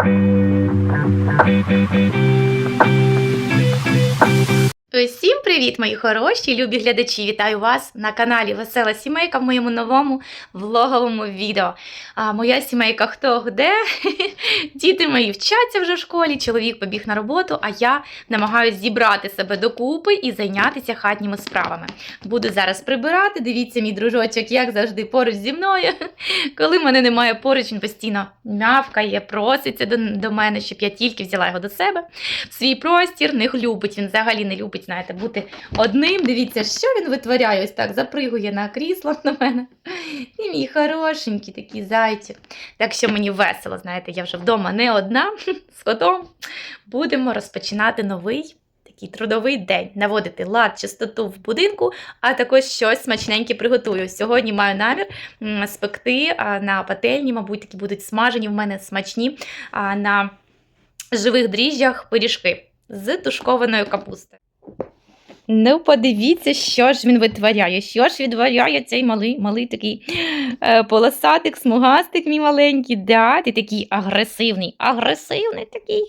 Thank you. Усім привіт, мої хороші, любі глядачі! Вітаю вас на каналі Весела Сімейка в моєму новому влоговому відео. А моя сімейка хто де? Діти мої вчаться вже в школі, чоловік побіг на роботу, а я намагаюся зібрати себе докупи і зайнятися хатніми справами. Буду зараз прибирати. Дивіться, мій дружочок, як завжди, поруч зі мною. Коли мене немає поруч, він постійно мявкає, проситься до мене, щоб я тільки взяла його до себе в свій простір. Не любить, він взагалі не любить, знаєте, бути одним. Дивіться, що він витворяє. Ось так запригує на крісло на мене. І мій хорошенький такий зайчик. Так що мені весело, знаєте, я вже вдома не одна з котом. Будемо розпочинати новий. Такий трудовий день, наводити лад, чистоту в будинку, а також щось смачненьке приготую. Сьогодні маю намір спекти на пательні, мабуть, такі будуть смажені в мене смачні на живих дріжджах пиріжки з тушкованою капустою. Ну, подивіться, що ж він витворяє. Що ж відтворяє цей малий, малий такий е, полосатик, смугастик, мій маленький. Да, ти такий агресивний, агресивний такий.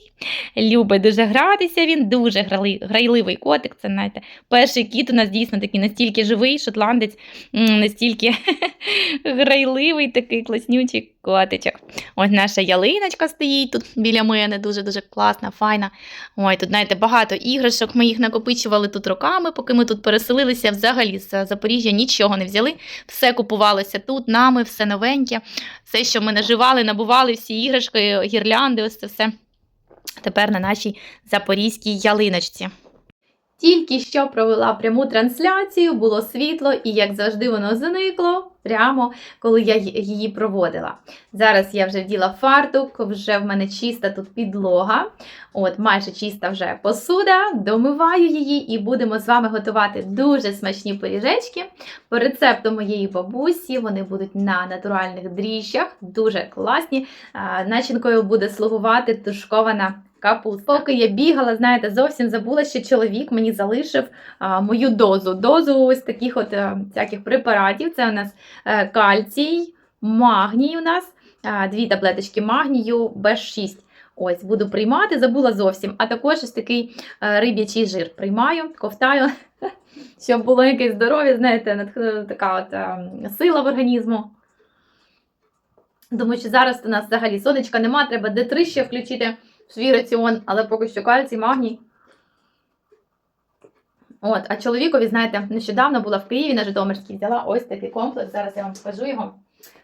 Любить дуже гратися, він дуже грайливий котик. Це знаєте, перший кіт у нас дійсно такий настільки живий, шотландець, настільки грайливий, такий класнючий котичок. Ось наша ялиночка стоїть тут біля мене, дуже-дуже класна, файна. Ой, тут, знаєте, багато іграшок. Ми їх накопичували тут роками, поки ми тут переселилися. Взагалі з Запоріжжя нічого не взяли. Все купувалося тут, нами, все новеньке. Все, що ми наживали, набували, всі іграшки, гірлянди, ось це все. Тепер на нашій запорізькій ялиночці. Тільки що провела пряму трансляцію, було світло, і, як завжди, воно зникло прямо коли я її проводила. Зараз я вже вділа фартук, вже в мене чиста тут підлога. От, майже чиста вже посуда, домиваю її і будемо з вами готувати дуже смачні пиріжечки. По рецепту моєї бабусі вони будуть на натуральних дріжджах, дуже класні. Начинкою буде слугувати тушкована капуста. Поки я бігала, знаєте, зовсім забула, що чоловік мені залишив а, мою дозу. Дозу ось таких от е, всяких препаратів. Це у нас е, кальцій, магній у нас, а, дві таблеточки магнію, Б6. Ось, буду приймати, забула зовсім. А також ось такий е, риб'ячий жир приймаю, ковтаю, щоб було якесь здоров'я, знаєте, така от е, сила в організму. Думаю, що зараз у нас взагалі сонечка нема, треба Д3 ще включити в свій раціон, але поки що кальцій, магній. От, а чоловікові, знаєте, нещодавно була в Києві на Житомирській, взяла ось такий комплекс. Зараз я вам покажу його.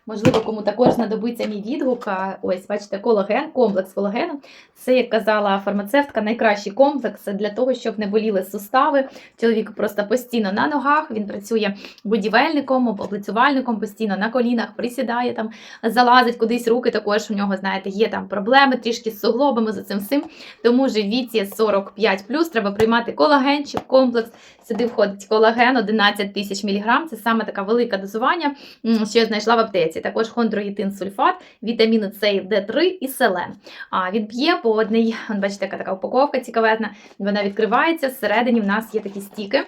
Можливо, кому також знадобиться мій відгук. Ось, бачите, колаген, комплекс колагену. Це, як казала фармацевтка, найкращий комплекс для того, щоб не боліли сустави. Чоловік просто постійно на ногах, він працює будівельником, облицювальником, постійно на колінах, присідає там, залазить кудись руки. Також у нього, знаєте, є там проблеми трішки з суглобами, з цим всім. Тому ж в віці 45 треба приймати колагенчик, комплекс. Сюди входить колаген 11 тисяч міліграм. Це саме така велика дозування, що я знайшла в аптеці. Також хондроїтин сульфат, вітаміни С, Д3 і селен. А він п'є по одній, бачите, така така упаковка цікавезна. Вона відкривається. Всередині в нас є такі стіки.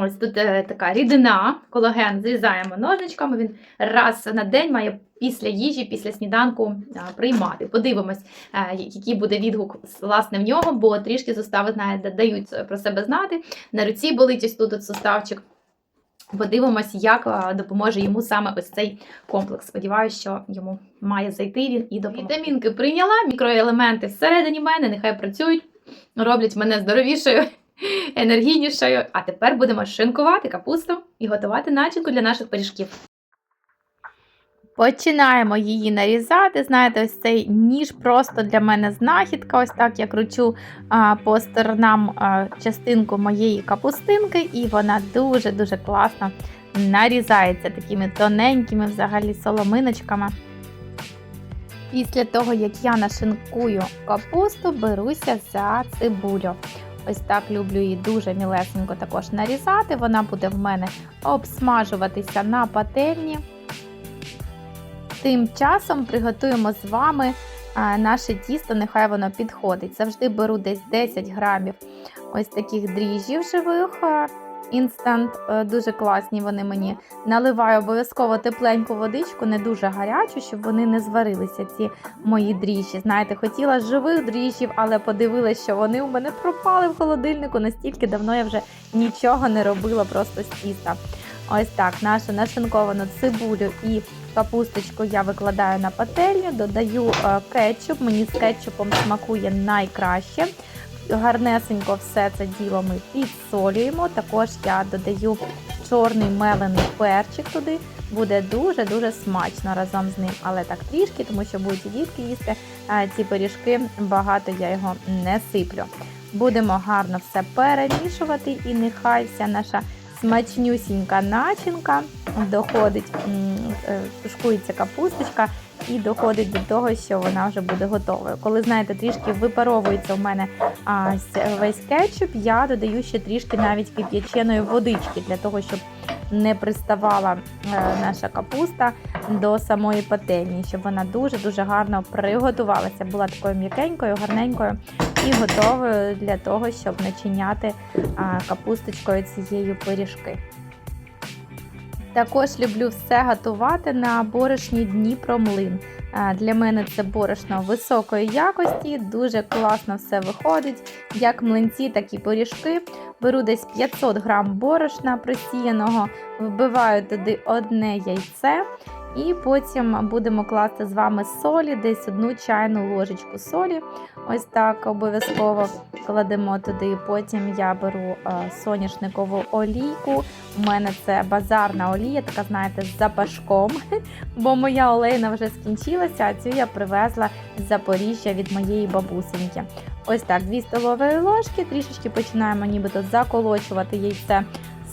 Ось тут е, така рідина, колаген зрізаємо ножничками. Він раз на день має після їжі, після сніданку приймати. Подивимось, е, який буде відгук власне в нього, бо трішки сустави знаєте, дають про себе знати. На руці болить ось тут от суставчик. Подивимось, як допоможе йому саме ось цей комплекс. Сподіваюся, що йому має зайти він і допомогти. Вітамінки прийняла, мікроелементи всередині мене, нехай працюють, роблять мене здоровішою, енергійнішою. А тепер будемо шинкувати капусту і готувати начинку для наших пиріжків. Починаємо її нарізати. Знаєте, ось цей ніж просто для мене знахідка. Ось так я кручу а, по сторонам а, частинку моєї капустинки, і вона дуже-дуже класно нарізається такими тоненькими взагалі соломиночками. Після того, як я нашинкую капусту, беруся за цибулю. Ось так люблю її дуже мілесенько також нарізати. Вона буде в мене обсмажуватися на пательні. Тим часом приготуємо з вами наше тісто, нехай воно підходить. Завжди беру десь 10 грамів ось таких дріжджів живих. інстант, е, дуже класні вони мені. Наливаю обов'язково тепленьку водичку, не дуже гарячу, щоб вони не зварилися, ці мої дріжджі. Знаєте, хотіла живих дріжджів, але подивилася, що вони у мене пропали в холодильнику. Настільки давно я вже нічого не робила просто з тіста. Ось так, нашу нашинковану цибулю і капусточку я викладаю на пательню, додаю е, кетчуп. Мені з кетчупом смакує найкраще. Гарнесенько все це діло ми підсолюємо. Також я додаю чорний мелений перчик туди. Буде дуже-дуже смачно разом з ним, але так трішки, тому що будуть дітки їсти ці пиріжки. Багато я його не сиплю. Будемо гарно все перемішувати, і нехай вся наша смачнюсінька начинка доходить, е, тушкується капусточка і доходить до того, що вона вже буде готовою. Коли знаєте, трішки випаровується у мене а, весь кетчуп, я додаю ще трішки навіть кип'яченої водички для того, щоб не приставала е, наша капуста до самої пательні, щоб вона дуже дуже гарно приготувалася, була такою м'якенькою, гарненькою і готовою для того, щоб начиняти капусточкою цією пиріжки. Також люблю все готувати на борошні Дніпромлин. А, Для мене це борошно високої якості, дуже класно все виходить. Як млинці, так і пиріжки. Беру десь 500 грам борошна просіяного, вбиваю туди одне яйце. І потім будемо класти з вами солі, десь одну чайну ложечку солі. Ось так обов'язково кладемо туди. Потім я беру е, соняшникову олійку. У мене це базарна олія, така, знаєте, з запашком, бо моя олейна вже скінчилася, а цю я привезла з Запоріжжя від моєї бабусеньки. Ось так, 2 столові ложки, трішечки починаємо нібито заколочувати яйце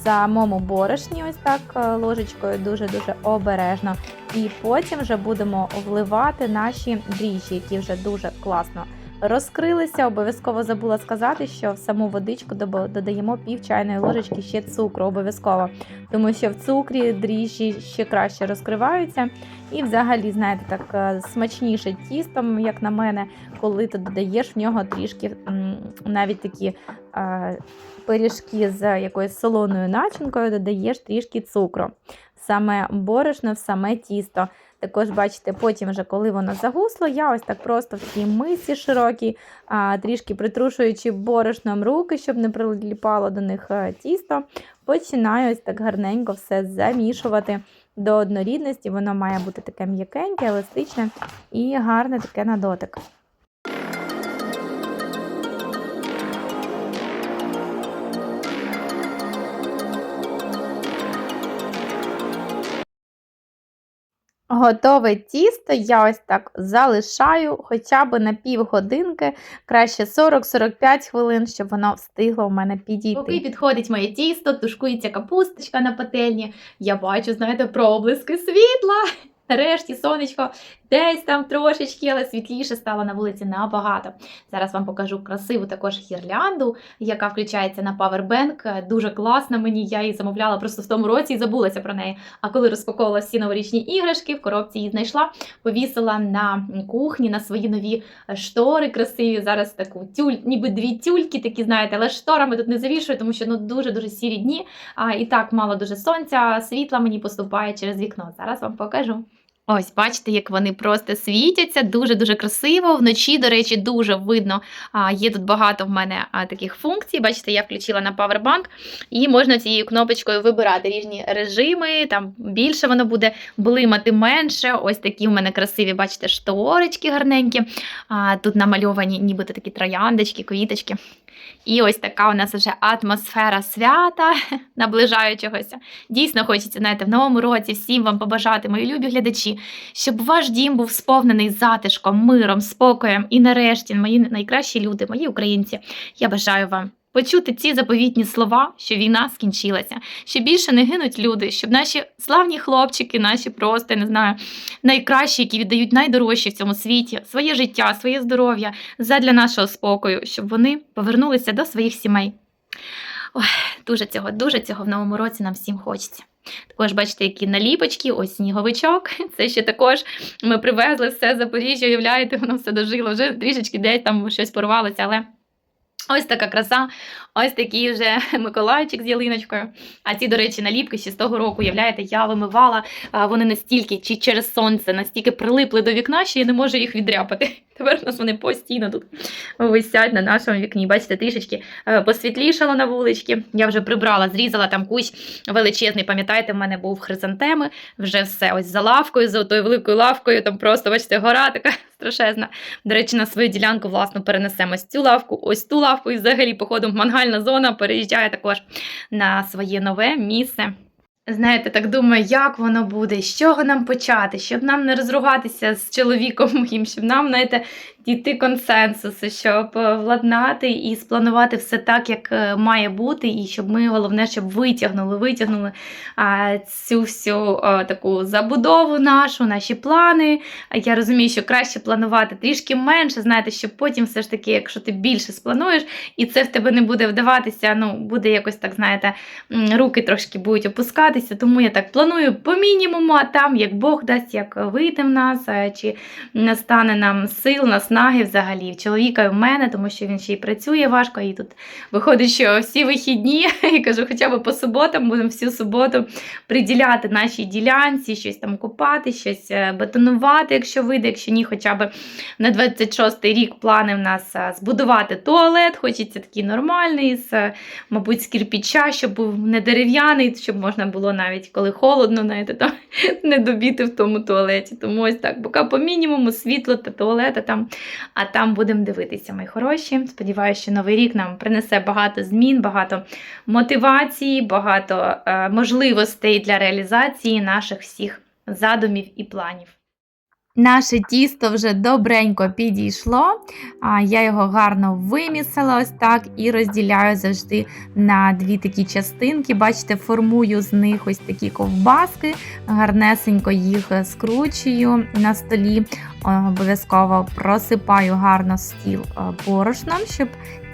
самому борошні, ось так е, ложечкою дуже-дуже обережно. І потім вже будемо вливати наші дріжджі, які вже дуже класно розкрилися. Обов'язково забула сказати, що в саму водичку додаємо пів чайної ложечки ще цукру, обов'язково, тому що в цукрі дріжджі ще краще розкриваються. І взагалі, знаєте, так е, смачніше тістом, як на мене, коли ти додаєш в нього трішки навіть такі пиріжки з якоюсь солоною начинкою, додаєш трішки цукру. Саме борошно саме тісто. Також бачите, потім, вже коли воно загусло, я ось так просто в такій мисці широкій, трішки притрушуючи борошном руки, щоб не приліпало до них е, тісто, починаю ось так гарненько все замішувати до однорідності. Воно має бути таке м'якеньке, еластичне і гарне таке на дотик. Готове тісто я ось так залишаю хоча б на півгодинки, краще 40-45 хвилин, щоб воно встигло в мене підійти. Поки підходить моє тісто, тушкується капусточка на пательні, я бачу, знаєте, проблиски світла. Нарешті сонечко десь там трошечки, але світліше стало на вулиці набагато. Зараз вам покажу красиву також гірлянду, яка включається на Powerbank. Дуже класна мені. Я її замовляла просто в тому році і забулася про неї. А коли розпаковувала всі новорічні іграшки, в коробці її знайшла, повісила на кухні на свої нові штори красиві. Зараз таку тюль, ніби дві тюльки, такі знаєте, але шторами тут не завішую, тому що ну дуже дуже сірі дні. А і так мало дуже сонця, світла мені поступає через вікно. Зараз вам покажу. Ось, бачите, як вони просто світяться, дуже-дуже красиво. Вночі, до речі, дуже видно. Є тут багато в мене таких функцій. Бачите, я включила на Powerbank, і можна цією кнопочкою вибирати різні режими. Там більше воно буде блимати менше. Ось такі в мене красиві, бачите, шторочки гарненькі. Тут намальовані нібито такі трояндочки, квіточки. І ось така у нас вже атмосфера свята, наближаючогося. Дійсно хочеться, знаєте, в новому році всім вам побажати, мої любі глядачі, щоб ваш дім був сповнений затишком, миром, спокоєм. І нарешті, мої найкращі люди, мої українці, я бажаю вам. Почути ці заповітні слова, що війна скінчилася, що більше не гинуть люди, щоб наші славні хлопчики, наші просто не знаю, найкращі, які віддають найдорожче в цьому світі, своє життя, своє здоров'я задля нашого спокою, щоб вони повернулися до своїх сімей. Ой, дуже цього, дуже цього в новому році нам всім хочеться. Також бачите, які наліпочки, ось сніговичок. Це ще також ми привезли все Запоріжжя, уявляєте, воно все дожило. Вже трішечки десь там щось порвалося, але Ось така краса, ось такий вже Миколайчик з ялиночкою. А ці, до речі, наліпки ще з того року, уявляєте, я вимивала, вони настільки, чи через сонце, настільки прилипли до вікна, що я не можу їх відряпати. Тепер у нас вони постійно тут висять на нашому вікні. Бачите, трішечки е, посвітлішало на вуличці. Я вже прибрала, зрізала там кусь величезний. Пам'ятаєте, в мене був хризантеми, вже все ось за лавкою, за тою великою лавкою. Там просто, бачите, гора така страшезна. До речі, на свою ділянку, власне, перенесемо ось цю лавку, ось ту лавку, і взагалі, походу, мангальна зона переїжджає також на своє нове місце. Знаєте, так думаю, як воно буде, з чого нам почати, щоб нам не розругатися з чоловіком моїм, щоб нам, знаєте, дійти консенсусу, щоб е, владнати і спланувати все так, як е, має бути, і щоб ми головне, щоб витягнули, витягнули цю всю а, таку забудову нашу, наші плани. Я розумію, що краще планувати трішки менше, знаєте, щоб потім все ж таки, якщо ти більше сплануєш, і це в тебе не буде вдаватися, ну буде якось так, знаєте, руки трошки будуть опускатися. Тому я так планую по мінімуму, а там як Бог дасть, як вийде в нас, чи настане нам сил, наснаги взагалі в чоловіка і в мене, тому що він ще й працює важко, і тут виходить, що всі вихідні, я кажу, хоча б по суботам будемо всю суботу приділяти нашій ділянці, щось там купати, щось е, бетонувати, якщо вийде, якщо ні, хоча б на 26-й рік плани в нас е, збудувати туалет, хочеться такий нормальний, з, е, мабуть, з кирпіча, щоб був не дерев'яний, щоб можна було навіть коли холодно, знаєте, там не добіти в тому туалеті. Тому ось так, поки по мінімуму світло та туалета там, а там будемо дивитися, мої хороші. Сподіваюся, що новий рік нам принесе багато змін, багато мотивації, багато е, можливостей для реалізації наших всіх задумів і планів. Наше тісто вже добренько підійшло. Я його гарно вимісила ось так і розділяю завжди на дві такі частинки. Бачите, формую з них ось такі ковбаски, гарнесенько їх скручую на столі. Обов'язково просипаю гарно стіл е, борошном, щоб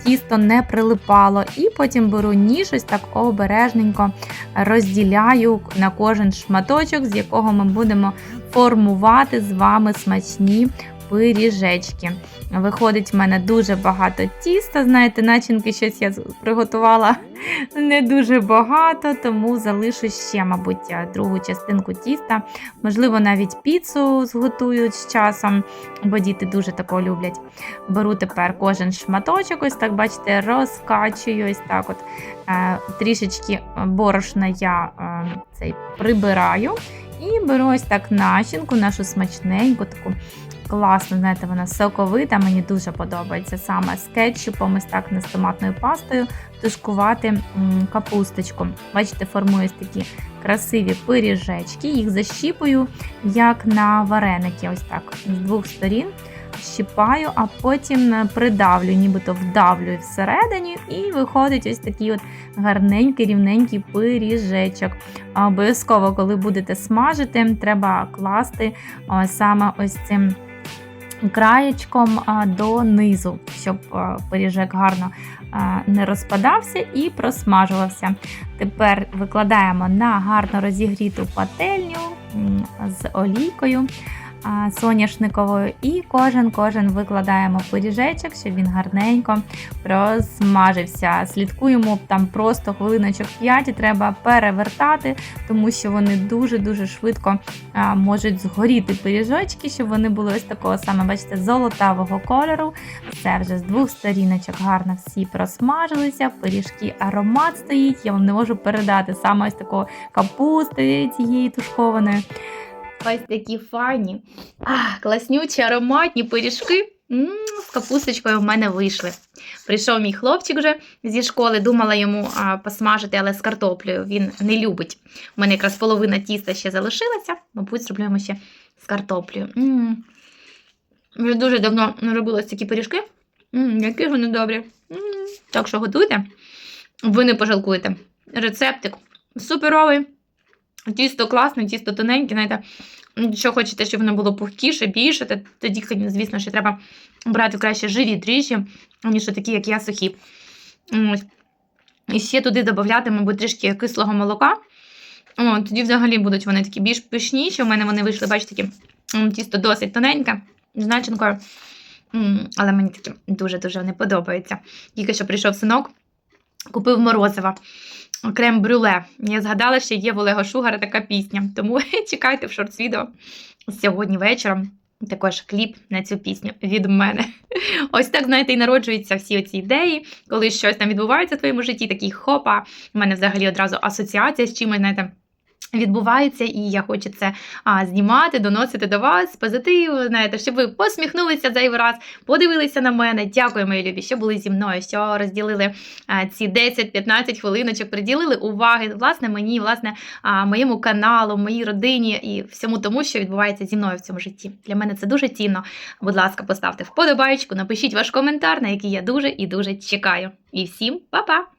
тісто не прилипало. І потім беру ніж, ось так обережненько розділяю на кожен шматочок, з якого ми будемо формувати з вами смачні пиріжечки. Виходить в мене дуже багато тіста. Знаєте, начинки щось я приготувала не дуже багато, тому залишу ще, мабуть, другу частинку тіста. Можливо, навіть піцу зготую з часом, бо діти дуже такого люблять. Беру тепер кожен шматочок, ось так, бачите, розкачую ось так. от. Е, Трішечки борошна я е, цей прибираю. І беру ось так начинку, нашу смачненьку, таку класну, знаєте, вона соковита, мені дуже подобається саме з кетчупом, ось так не з томатною пастою, тушкувати капусточку. Бачите, формую ось такі красиві пиріжечки, їх защіпую, як на вареники, ось так, з двох сторін. Щіпаю, а потім придавлю, нібито вдавлюю всередині, і виходить ось такий от гарненький, рівненький пиріжечок. Обов'язково, коли будете смажити, треба класти саме ось цим краєчком донизу, щоб пиріжок гарно не розпадався і просмажувався. Тепер викладаємо на гарно розігріту пательню з олійкою соняшниковою, і кожен кожен викладаємо пиріжечок, щоб він гарненько просмажився. Слідкуємо там просто хвилиночок 5 і треба перевертати, тому що вони дуже-дуже швидко можуть згоріти пиріжочки, щоб вони були ось такого саме, бачите, золотавого кольору. Все вже з двох сторіночок гарно всі просмажилися, пиріжки аромат стоїть. Я вам не можу передати саме ось такого капусти цієї тушкованої. Ось такі файні, а, класнючі, ароматні пиріжки. М, З капусточкою в мене вийшли. Прийшов мій хлопчик вже зі школи, думала йому а, посмажити, але з картоплею. Він не любить. У мене якраз половина тіста ще залишилася. Мабуть, зроблю йому ще з картоплею. М. Вже дуже давно не робила такі пиріжки. М, Які ж вони добрі. М. Так що готуйте, ви не пожалкуєте. Рецептик суперовий. Тісто класне, тісто тоненьке, знаєте, якщо хочете, щоб воно було пухкіше, більше, то тоді, звісно, що треба брати краще живі дріжджі, ніж такі, як я, сухі. І ще туди додати, мабуть, трішки кислого молока. О, тоді взагалі будуть вони такі більш пишніші. У мене вони вийшли, бачите, такі тісто досить тоненьке, з начинкою. Але мені таке дуже-дуже не подобається. Тільки що прийшов синок, купив морозива. Крем брюле. Я згадала, що є в Олега Шугара така пісня. Тому чекайте в шортс відео сьогодні вечором. Також кліп на цю пісню від мене. Ось так, знаєте, і народжуються всі ці ідеї, коли щось там відбувається в твоєму житті, такий хопа. У мене взагалі одразу асоціація з чимось, знаєте. Відбувається, і я хочу це а, знімати, доносити до вас позитив, знаєте, щоб ви посміхнулися зайвий раз, подивилися на мене. Дякую, мої любі, що були зі мною, що розділили а, ці 10-15 хвилиночок, приділили уваги власне мені, власне, а, моєму каналу, моїй родині і всьому тому, що відбувається зі мною в цьому житті. Для мене це дуже цінно. Будь ласка, поставте вподобайку, напишіть ваш коментар, на який я дуже і дуже чекаю. І всім па-па!